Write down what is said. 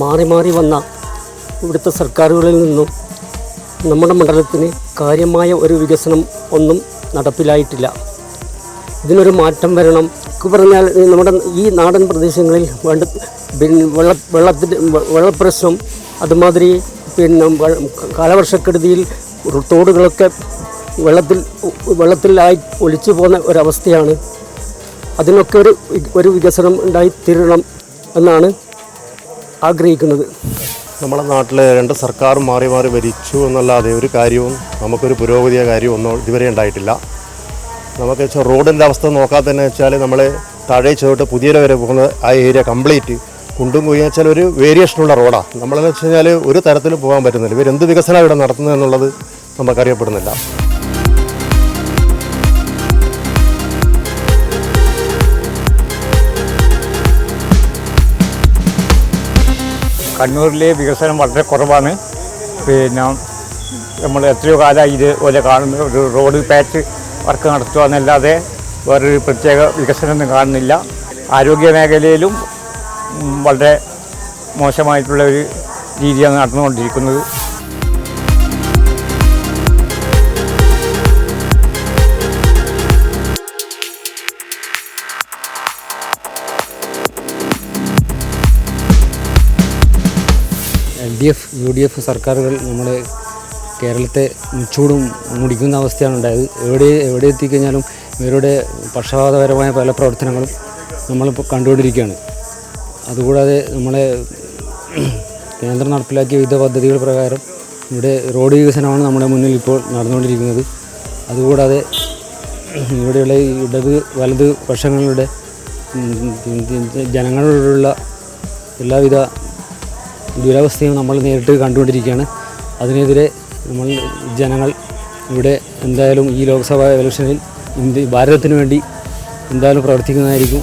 മാറി മാറി വന്ന ഇവിടുത്തെ സർക്കാരുകളിൽ നിന്നും നമ്മുടെ മണ്ഡലത്തിന് കാര്യമായ ഒരു വികസനം ഒന്നും നടപ്പിലായിട്ടില്ല. ഇതിനൊരു മാറ്റം വരണം. പറഞ്ഞാൽ നമ്മുടെ ഈ നാടൻ പ്രദേശങ്ങളിൽ വേണ്ട പിന്നെ വെള്ള വെള്ളത്തിന്റെ വെള്ളപ്രശ്നം അതുമാതിരി പിന്നെ കാലവർഷക്കെടുതിയിൽ തോടുകളൊക്കെ വെള്ളത്തിൽ വെള്ളത്തിലായി ഒലിച്ചു പോകുന്ന ഒരവസ്ഥയാണ്. അതിനൊക്കെ ഒരു ഒരു വികസനം ഉണ്ടായി തീരണം എന്നാണ് ആഗ്രഹിക്കുന്നത്? നമ്മുടെ നാട്ടിൽ രണ്ട് സർക്കാർ മാറി മാറി ഭരിച്ചു എന്നല്ലാതെ ഒരു കാര്യവും നമുക്കൊരു പുരോഗതിയ കാര്യവും ഒന്നും ഇതുവരെ ഉണ്ടായിട്ടില്ല. നമുക്ക് വെച്ചാൽ റോഡിന്റെ അവസ്ഥ നോക്കാതെ തന്നെ വെച്ചാൽ നമ്മൾ താഴെ ചോട്ട് പുതിയ വരെ പോകുന്ന ആ ഏരിയ കംപ്ലീറ്റ്. കുണ്ടും കുഴിയെന്ന് വെച്ചാൽ ഒരു വേരിയേഷനുള്ള റോഡാണ് നമ്മളെന്ന് വെച്ച് കഴിഞ്ഞാൽ ഒരു തരത്തിലും പോകാൻ പറ്റുന്നില്ല. ഇവരെന്ത് വികസനം ഇവിടെ നടത്തുന്നത് എന്നുള്ളത് നമുക്കറിയപ്പെടുന്നില്ല. കണ്ണൂരിലെ വികസനം വളരെ കുറവാണ്. പിന്നെ നമ്മൾ എത്രയോ കാലമായി ഇത് പോലെ കാണുന്ന ഒരു റോഡ് പാച്ച് വർക്ക് നടത്തുക എന്നല്ലാതെ വേറൊരു പ്രത്യേക വികസനമൊന്നും കാണുന്നില്ല. ആരോഗ്യ മേഖലയിലും വളരെ മോശമായിട്ടുള്ള ഒരു രീതിയാണ് നടന്നുകൊണ്ടിരിക്കുന്നത്. L D F U D F സർക്കാരുകൾ നമ്മുടെ കേരളത്തെ മുച്ചൂടും മുടിക്കുന്ന അവസ്ഥയാണ് ഉണ്ടായത്. എവിടെ എവിടെ എത്തിക്കഴിഞ്ഞാലും ഇവരുടെ പക്ഷപാതപരമായ പല പ്രവർത്തനങ്ങളും നമ്മളിപ്പോൾ കണ്ടുകൊണ്ടിരിക്കുകയാണ്. അതുകൂടാതെ നമ്മളെ കേന്ദ്രം നടപ്പിലാക്കിയ വിവിധ പദ്ധതികൾ പ്രകാരം ഇവിടെ റോഡ് വികസനമാണ് നമ്മുടെ മുന്നിൽ ഇപ്പോൾ നടന്നുകൊണ്ടിരിക്കുന്നത്. അതുകൂടാതെ ഇവിടെയുള്ള ഇടത് വലത് പക്ഷങ്ങളുടെ ജനങ്ങളോടുള്ള എല്ലാവിധ ദുരവസ്ഥയും നമ്മൾ നേരിട്ട് കണ്ടുകൊണ്ടിരിക്കുകയാണ്. അതിനെതിരെ നമ്മൾ ജനങ്ങൾ ഇവിടെ എന്തായാലും ഈ ലോക്സഭാ ഇലക്ഷനിൽ ഇന്ത്യ ഭാരതത്തിന് വേണ്ടി എന്തായാലും പ്രവർത്തിക്കുന്നതായിരിക്കും.